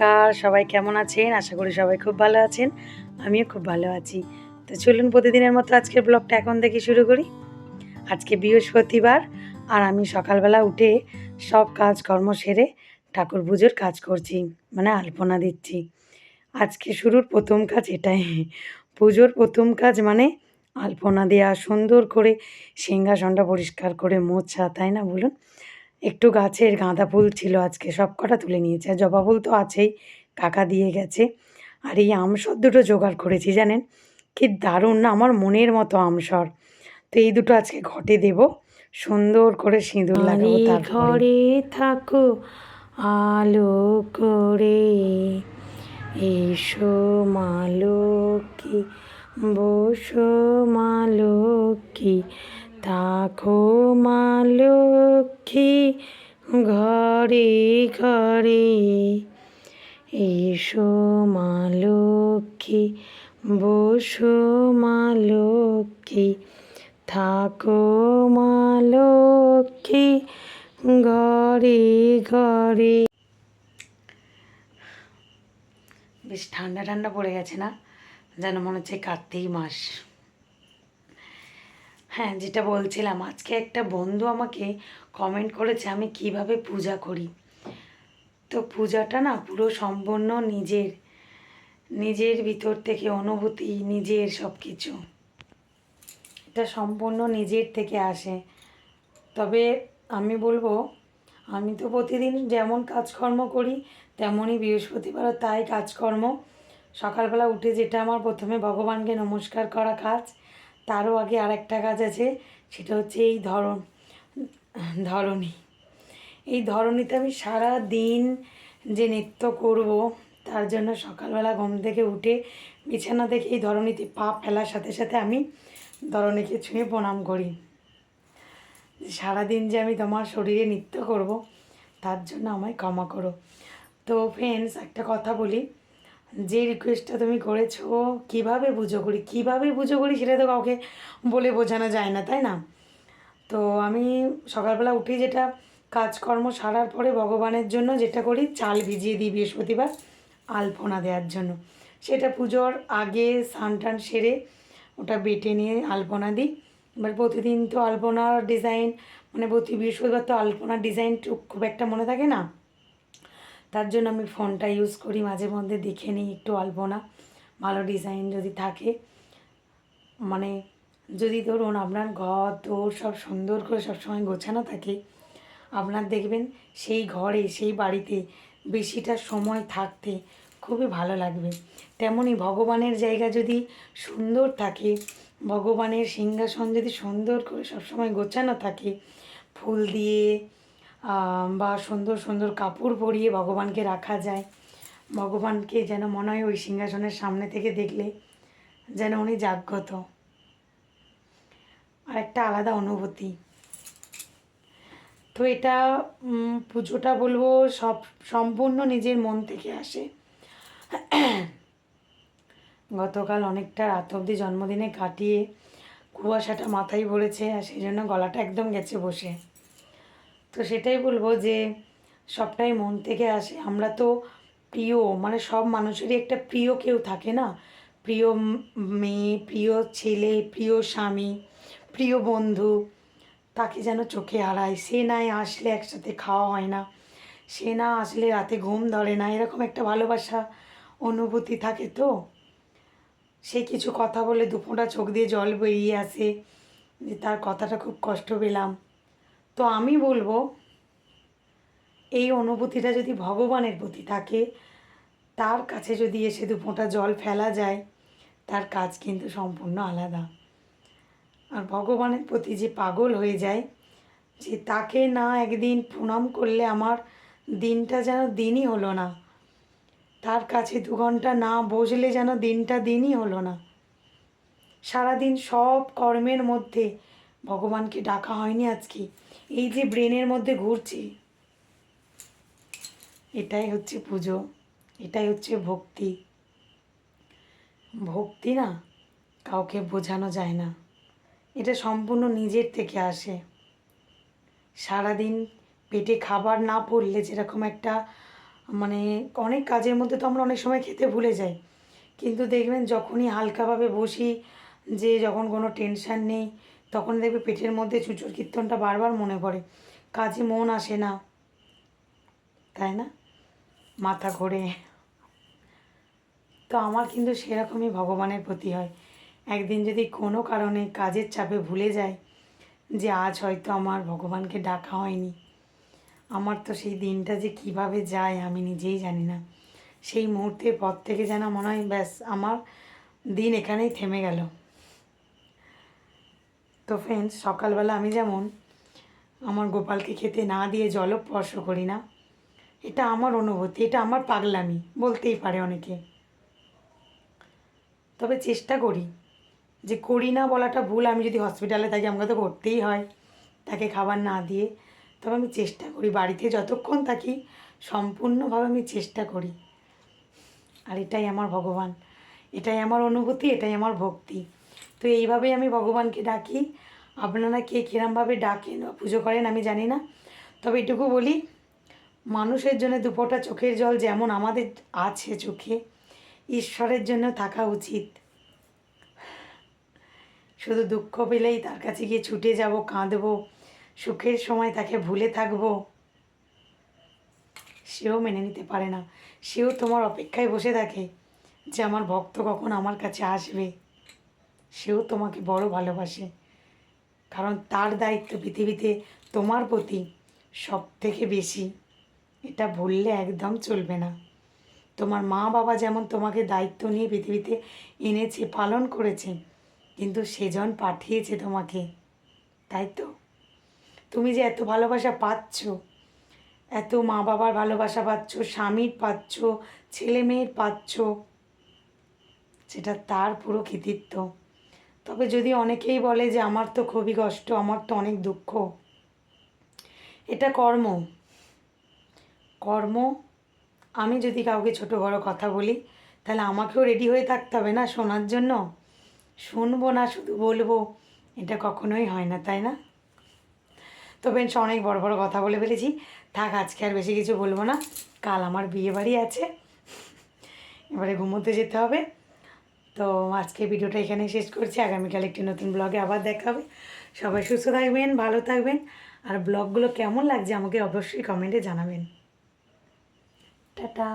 নমস্কার, সবাই কেমন আছেন? আশা করি সবাই খুব ভালো আছেন। আমিও খুব ভালো আছি। তো চলুন প্রতিদিনের মতো আজকের ব্লগটা এখন থেকে শুরু করি। আজকে বৃহস্পতিবার আর আমি সকালবেলা উঠে সব কাজকর্ম সেরে ঠাকুর পুজোর কাজ করছি মানে আলপনা দিচ্ছি। আজকে শুরুর প্রথম কাজ এটাই। পুজোর প্রথম কাজ মানে আলপনা দেওয়া সুন্দর করে সিংহাসনটা পরিষ্কার করে মোছা, তাই না বলুন? একটু গাছের গাঁদা ফুল ছিল আজকে সব কটা তুলে নিয়েছে। আর জবা ফুল তো আছেই কাকা দিয়ে গেছে। আর এই আমসর দুটো জোগাড় করেছি জানেন? কি দারুণ না আমার মনের মতো আমসর তো এই দুটো আজকে ঘটে দেব। সুন্দর করে সিঁদুর লাগাবো তার ঘরে থাকো আলো করে এসো মা লক্ষ্মী বসো মা লক্ষ্মী থাকো মা লক্ষ্মী ঘরে ঘরে। এসো মা লক্ষ্মী, বসো মা লক্ষ্মী, থাকো মা লক্ষ্মী ঘরে ঘরে। বেশ ঠান্ডা ঠান্ডা পড়ে গেছে না? যেন মনে হচ্ছে কার্তিক মাস। হ্যাঁ যেটা বলছিলাম, আজকে একটা বন্ধু আমাকে কমেন্ট করেছে, আমি কীভাবে পূজা করি। তো পূজাটা না পুরো সম্পূর্ণ নিজের নিজের ভিতর থেকে অনুভূতি, নিজের সব কিছু এটা সম্পূর্ণ নিজের থেকে আসে। তবে আমি বলব, আমি তো প্রতিদিন যেমন কাজকর্ম করি, তেমনই বৃহস্পতিবারও তাই কাজকর্ম। সকালবেলা উঠে যেটা আমার প্রথমে ভগবানকে নমস্কার করা কাজ তারও আগে আর একটা গাছ আছে, সেটা হচ্ছে এই ধরন ধরনী এই ধরনীতে আমি সারা দিন যে নৃত্য করব, তার জন্য সকালবেলা ঘুম থেকে উঠে বিছানা থেকে এই ধরনীতে পা ফেলার সাথে সাথে আমি ধরণীকে ছুঁয়ে প্রণাম করি। সারাদিন যে আমি তোমার শরীরে নৃত্য করব, তার জন্য আমায় ক্ষমা করো। তো ফ্রেন্ডস একটা কথা বলি যে রিকোয়েস্টটা তুমি করেছ, কীভাবে পুজো করি, কীভাবে পুজো করি সেটা তো কাউকে বলে বোঝানো যায় না, তাই না? তো আমি সকালবেলা উঠে যেটা কাজকর্ম সারার পরে ভগবানের জন্য যেটা করি, চাল ভিজিয়ে দিই বৃহস্পতিবার আলপনা দেওয়ার জন্য। সেটা পুজোর আগে স্নান টান সেরে ওটা বেটে নিয়ে আলপনা দিই। এবার প্রতিদিন তো আলপনার ডিজাইন মানে প্রতি বৃহস্পতিবার তো আলপনার ডিজাইন খুব একটা মনে থাকে না। তার জন্য আমি ফোনটা ইউজ করি, মাঝে মধ্যে দেখে নিই, একটু আলপনা ভালো ডিজাইন যদি থাকে। মানে যদি ধরুন আপনার ঘর তোর সব সুন্দর করে সবসময় গোছানো থাকে, আপনার দেখবেন সেই ঘরে, সেই বাড়িতে বেশিটা সময় থাকতে খুবই ভালো লাগবে। তেমনই ভগবানের জায়গা যদি সুন্দর থাকে, ভগবানের সিংহাসন যদি সুন্দর করে সবসময় গোছানো থাকে, ফুল দিয়ে বা সুন্দর সুন্দর কাপড় পরিয়ে ভগবানকে রাখা যায়। ভগবানকে যেন মনে হয় ওই সিংহাসনের সামনে থেকে দেখলে যেন উনি জাগ্রত। আর একটা আলাদা অনুভূতি। তো এটা পুজোটা বলব সব, সম্পূর্ণ নিজের মন থেকে আসে। গতকাল অনেকটা রাত অবধি জন্মদিনে কাটিয়ে কুয়াশাটা মাথায় পড়েছে আর সেই জন্য গলাটা একদম গেছে বসে। তো সেটাই বলব যে সবটাই মন থেকে আসে। আমরা তো প্রিয় মানে সব মানুষেরই একটা প্রিয় কেউ থাকে না? প্রিয় মেয়ে, প্রিয় ছেলে, প্রিয় স্বামী, প্রিয় বন্ধু, তাকে যেন চোখে হারায়। সে নাই আসলে একসাথে খাওয়া হয় না। সে না আসলে রাতে ঘুম ধরে না। এরকম একটা ভালোবাসা অনুভূতি থাকে তো? সে কিছু কথা বলে দুফোঁটা চোখ দিয়ে জল বেরিয়ে আসে। যে তার কথাটা খুব কষ্ট পেলাম। তো আমি বলব, এই অনুভূতিটা যদি ভগবানের প্রতি থাকে, তার কাছে যদি এসে দু ফোঁটা জল ফেলা যায়, তার কাজ কিন্তু সম্পূর্ণ আলাদা। আর ভগবানের প্রতি যে পাগল হয়ে যায়, যে তাকে না একদিন প্রণাম করলে আমার দিনটা যেন দিনই হলো না, তার কাছে দু ঘণ্টা না বসলে যেন দিনটা দিনই হলো না। সারাদিন সব কর্মের মধ্যে ভগবানকে ডাকা হয়নি আজকে। এই যে ব্রেনের মধ্যে ঘুরছি, এটাই হচ্ছে পুজো, এটাই হচ্ছে ভক্তি। ভক্তি না কাউকে বোঝানো যায় না। এটা সম্পূর্ণ নিজের থেকে আসে। সারাদিন পেটে খাবার না পড়লে যেরকম একটা মানে অনেক কাজের মধ্যে তো আমরা অনেক সময় খেতে ভুলে যাই। কিন্তু দেখবেন যখনই হালকাভাবে বসি যে যখন কোনো টেনশান নেই তখন দেখবে পেটের মধ্যে চুচুর কীর্তনটা বারবার মনে পড়ে। কাজে মন আসে না। তাই না? মাথা ঘোরে। তো আমার কিন্তু সেরকমই ভগবানের প্রতি হয়। একদিন যদি কোনো কারণে কাজের চাপে ভুলে যাই যে আজ হয়তো আমার ভগবানকে ডাকা হয়নি। আমার তো সেই দিনটা যে কীভাবে যায় আমি নিজেই জানি না। সেই মুহূর্তের পর থেকে যেন মনে হয়, ব্যাস, আমার দিন এখানেই থেমে গেল। তো ফ্রেন্ডস সকালবেলা আমি যেমন আমার গোপালকে খেতে না দিয়ে জলও স্পর্শ করি না, এটা আমার অনুভূতি, এটা আমার পাগলামি বলতেই পারে অনেকে। তবে চেষ্টা করি যে করি না বলাটা ভুল, আমি যদি হসপিটালে থাকি আমাকে তো করতেই হয় তাকে খাবার না দিয়ে। তবে আমি চেষ্টা করি বাড়িতে যতক্ষণ থাকি সম্পূর্ণভাবে আমি চেষ্টা করি। আর এটাই আমার ভগবান, এটাই আমার অনুভূতি, এটাই আমার ভক্তি। তো এইভাবেই আমি ভগবানকে ডাকি। আপনারা কে কিরমভাবে ডাকেন বা পুজো করেন আমি জানি না। তবে এটুকু বলি, মানুষের জন্য দুপোটা চোখের জল যেমন আমাদের আছে চোখে, ঈশ্বরের জন্য থাকা উচিত। শুধু দুঃখ পেলেই তার কাছে গিয়ে ছুটে যাব, কাঁদবো, সুখের সময় তাকে ভুলে থাকব। সেও মেনে নিতে পারে না। সেও তোমার অপেক্ষায় বসে থাকে যে আমার ভক্ত কখন আমার কাছে আসবে। সেও তোমাকে বড় ভালোবাসে। কারণ তার দায়িত্ব পৃথিবীতে তোমার প্রতি সব থেকে বেশি। এটা ভুললে একদম চলবে না। তোমার মা বাবা যেমন তোমাকে দায়িত্ব নিয়ে পৃথিবীতে এনেছে, পালন করেছে, কিন্তু সেজন পাঠিয়েছে তোমাকে। তাই তো? তুমি যে এত ভালোবাসা পাচ্ছ, এত মা বাবার ভালোবাসা পাচ্ছ, স্বামীর পাচ্ছ, ছেলে মেয়ের পাচ্ছ, সেটা তার পুরো কৃতিত্ব। তবে যদি অনেকেই বলে যে আমার তো খুবই কষ্ট, আমার তো অনেক দুঃখ, এটা কর্ম। কর্ম, আমি যদি কাউকে ছোট বড় কথা বলি, তাহলে আমাকেও রেডি হয়ে থাকতে হবে না শোনার জন্য? শুনব না, শুধু বলব, এটা কখনোই হয় না, তাই না? তো বেশ অনেক বড় বড় কথা বলে ফেলেছি। থাক, আজকে আর বেশি কিছু বলব না। কাল আমার বিয়ে বাড়ি আছে। এবারে ঘুমোতে যেতে হবে। তো আজকে ভিডিওটা এখানে শেষ করছি। আগামীকাল একটি নতুন ব্লগে আবার দেখা হবে। সবাই সুস্থ থাকবেন, ভালো থাকবেন। আর ব্লগগুলো কেমন লাগছে আমাকে অবশ্যই কমেন্টে জানাবেন। টাটা।